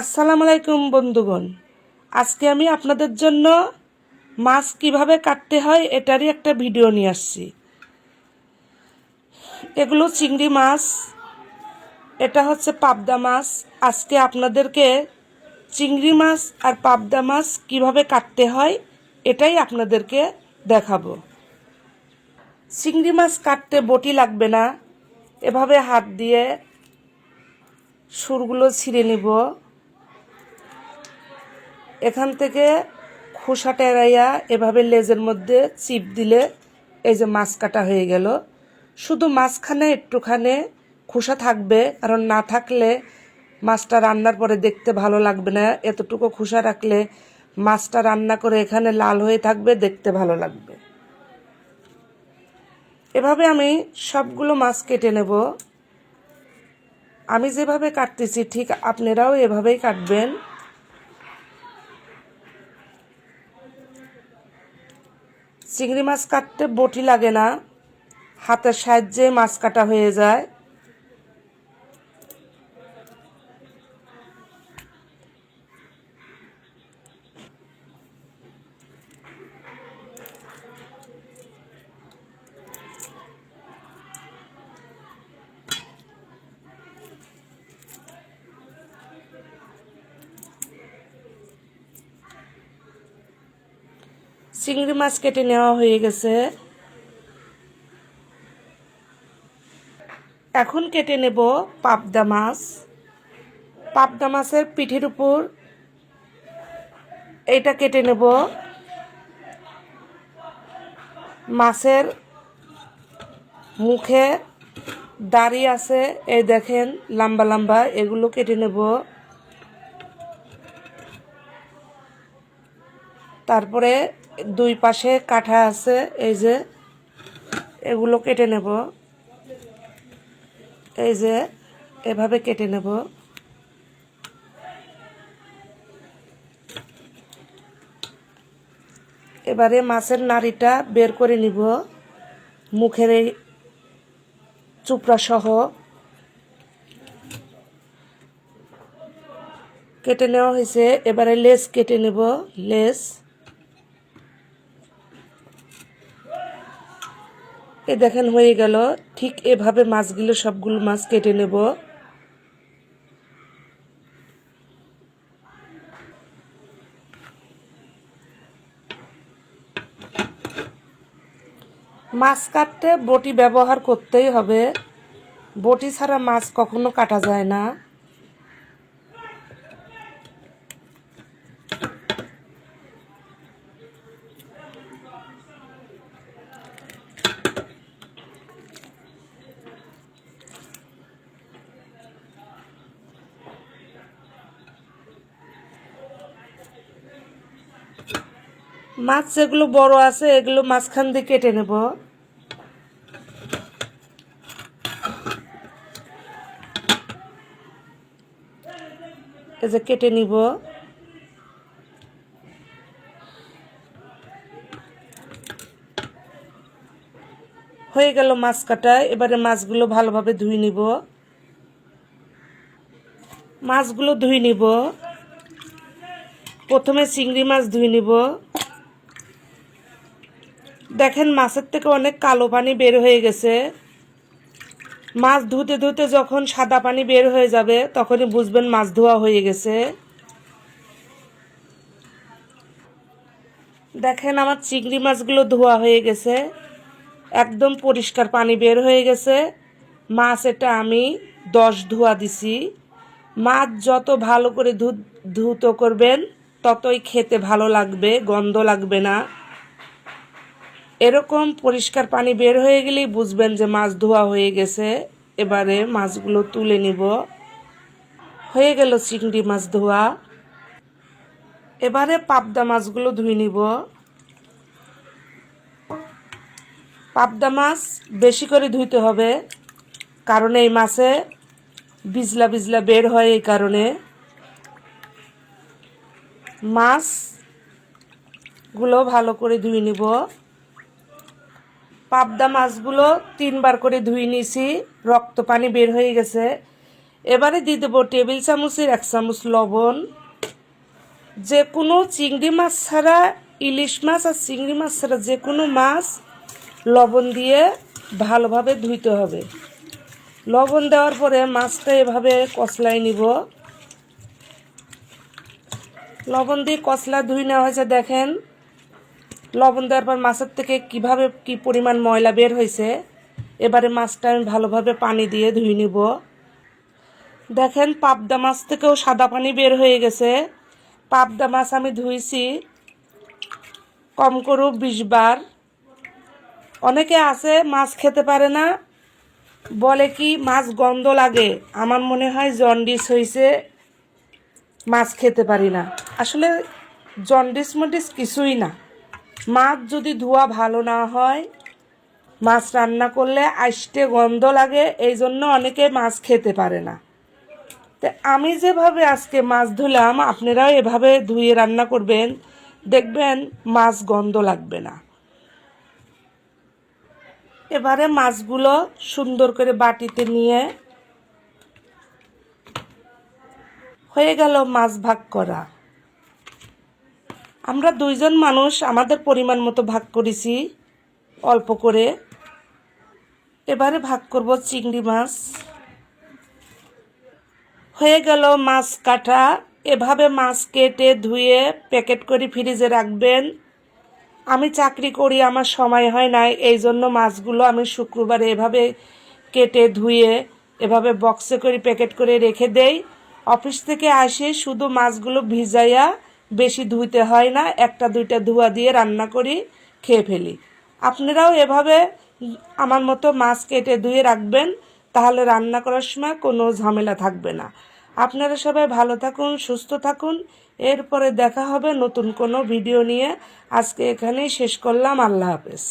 আসসালামু আলাইকুম, বন্ধুগণ। আজকে আমি আপনাদের জন্য মাছ কীভাবে কাটতে হয় এটারই একটা ভিডিও নিয়ে আসছি। এগুলো চিংড়ি মাছ, এটা হচ্ছে পাবদা মাছ। আজকে আপনাদেরকে চিংড়ি মাছ আর পাবদা মাছ কীভাবে কাটতে হয় এটাই আপনাদেরকে দেখাবো। চিংড়ি মাছ কাটতে বটি লাগবে না। এভাবে হাত দিয়ে সুরগুলো ছিঁড়ে নিব। এখান থেকে খোসাটা এড়াইয়া এভাবে লেজের মধ্যে চিপ দিলে এই যে মাছ কাটা হয়ে গেল। শুধু মাঝখানে একটুখানে খোসা থাকবে, কারণ না থাকলে মাছটা রান্নার পরে দেখতে ভালো লাগবে না। এতটুকু খোসা রাখলে মাছটা রান্না করে এখানে লাল হয়ে থাকবে, দেখতে ভালো লাগবে। এভাবে আমি সবগুলো মাছ কেটে নেব। আমি যেভাবে কাটতেছি, ঠিক আপনারাও এভাবেই কাটবেন। চিংড়ি মাছ কাটতে বটি লাগে না। হাতের সাহায্যে মাছ কাটা হয়ে যায়। চিংড়ি মাছ কেটে নেওয়া হয়ে গেছে। এখন কেটে নেব পাবদা মাছ। পাবদা মাছের পিঠের উপর এইটা কেটে নেব। মাছের মুখে দাড়ি আছে, এই দেখেন লম্বা লম্বা, এগুলো কেটে নেব। তারপরে দুই পাশে কাঠা আছে, এই যে। এগুলো কেটে নেব। এই যে, এভাবে কেটে নেব। এবারে মাছের নাড়িটা বের করে নিব। মুখের এই সহ। কেটে নেওয়া হয়েছে। এবারে লেস কেটে নেব, লেস। এ দেখেন, হয়ে গেল। ঠিক এভাবে মাছগুলো, সবগুলো মাছ কেটে নেব। মাছ কাটতে বটি ব্যবহার করতেই হবে। বটি ছাড়া মাছ কখনো কাটা যায় না। মাছ যেগুলো বড় আছে, এগুলো মাঝখান দিয়ে কেটে নেব। এই যে কেটে নিব। হয়ে গেল মাছ কাটা, এবারে মাছগুলো ভালোভাবে ধুই নিব। মাছগুলো ধুই নিব। প্রথমে চিংড়ি মাছ ধুই নিব। দেখেন মাছের থেকে অনেক কালো পানি বের হয়ে গেছে। মাছ ধুতে ধুতে যখন সাদা পানি বের হয়ে যাবে, তখনই বুঝবেন মাছ ধোয়া হয়ে গেছে। দেখেন আমার চিংড়ি মাছগুলো ধোয়া হয়ে গেছে। একদম পরিষ্কার পানি বের হয়ে গেছে। মাছ এটা আমি দশ ধোয়া দিছি। মাছ যত ভালো করে ধু ধুত করবেন, ততই খেতে ভালো লাগবে, গন্ধ লাগবে না। এরকম পরিষ্কার পানি বের হয়ে গেলেই বুঝবেন যে মাছ ধোয়া হয়ে গেছে। এবারে মাছগুলো তুলে নিব। হয়ে গেল চিংড়ি মাছ ধোয়া। এবারে পাবদা মাছগুলো ধুয়ে নিব। পাবদা মাছ বেশি করে ধুইতে হবে, কারণ এই মাছে বিজলা বিজলা বের হয় এই কারণে। মাছগুলো ভালো করে ধুয়ে নিব। পাবদা মাছগুলো তিনবার করে ধুয়ে নিয়েছি রক্ত পানি বের হয়ে গেছে। এবারে দিয়ে দেবো টেবিল চামচের এক চামচ লবণ। যে কোনো চিংড়ি মাছ ছাড়া, ইলিশ মাছ আর চিংড়ি মাছ ছাড়া যে কোনো মাছ লবণ দিয়ে ভালোভাবে ধুইতে হবে। লবণ দেওয়ার পরে মাছটা এভাবে কচলাই নিব। লবণ দিয়ে কচলা ধুই নেওয়া হয়েছে, দেখেন। লবণ দেওয়ার পর মাছের থেকে কীভাবে কি পরিমাণ ময়লা বের হয়েছে, এবারে মাছটা আমি ভালোভাবে পানি দিয়ে ধুই নিব। দেখেন, পাবদা মাছ থেকেও সাদা পানি বের হয়ে গেছে। পাবদা মাছ আমি ধুইছি কম করু বিশ বার। অনেকে আছে মাছ খেতে পারে না, বলে কি মাছ গন্ধ লাগে। আমার মনে হয় জন্ডিস হয়েছে, মাছ খেতে পারি না। আসলে জন্ডিস মন্ডিস কিছুই না। মাছ যদি ধোয়া ভালো না হয়, মাছ রান্না করলে আষ্টে গন্ধ লাগে, এই জন্য অনেকে মাছ খেতে পারে না। তো আমি যেভাবে আজকে মাছ ধুলাম, আপনারাও এভাবে ধুয়ে রান্না করবেন, দেখবেন মাছ গন্ধ লাগবে না। এবারে মাছগুলো সুন্দর করে বাটিতে নিয়ে হয়ে গেল মাছ ভাগ করা। আমরা দুইজন মানুষ আমাদের পরিমাণ মতো ভাগ করেছি, অল্প করে। এবারে ভাগ করব চিংড়ি মাছ। হয়ে গেল মাছ কাটা। এভাবে মাছ কেটে ধুয়ে প্যাকেট করে ফ্রিজে রাখবেন। আমি চাকরি করি, আমার সময় হয় না এই জন্য মাছগুলো আমি শুক্রবারে এভাবে কেটে ধুয়ে, এভাবে বক্সে করে প্যাকেট করে রেখে দেই। অফিস থেকে আসে শুধু মাছগুলো ভিজাইয়া বেশি ধুইতে হয় না, একটা দুইটা ধোয়া দিয়ে রান্না করি, খেয়ে ফেলি। আপনারাও এভাবে আমার মতো মাছ কেটে ধুয়ে রাখবেন, তাহলে রান্না করার সময় কোনো ঝামেলা থাকবে না। আপনারা সবাই ভালো থাকুন, সুস্থ থাকুন। এরপরে দেখা হবে নতুন কোনো ভিডিও নিয়ে। আজকে এখানেই শেষ করলাম। আল্লাহ হাফেজ।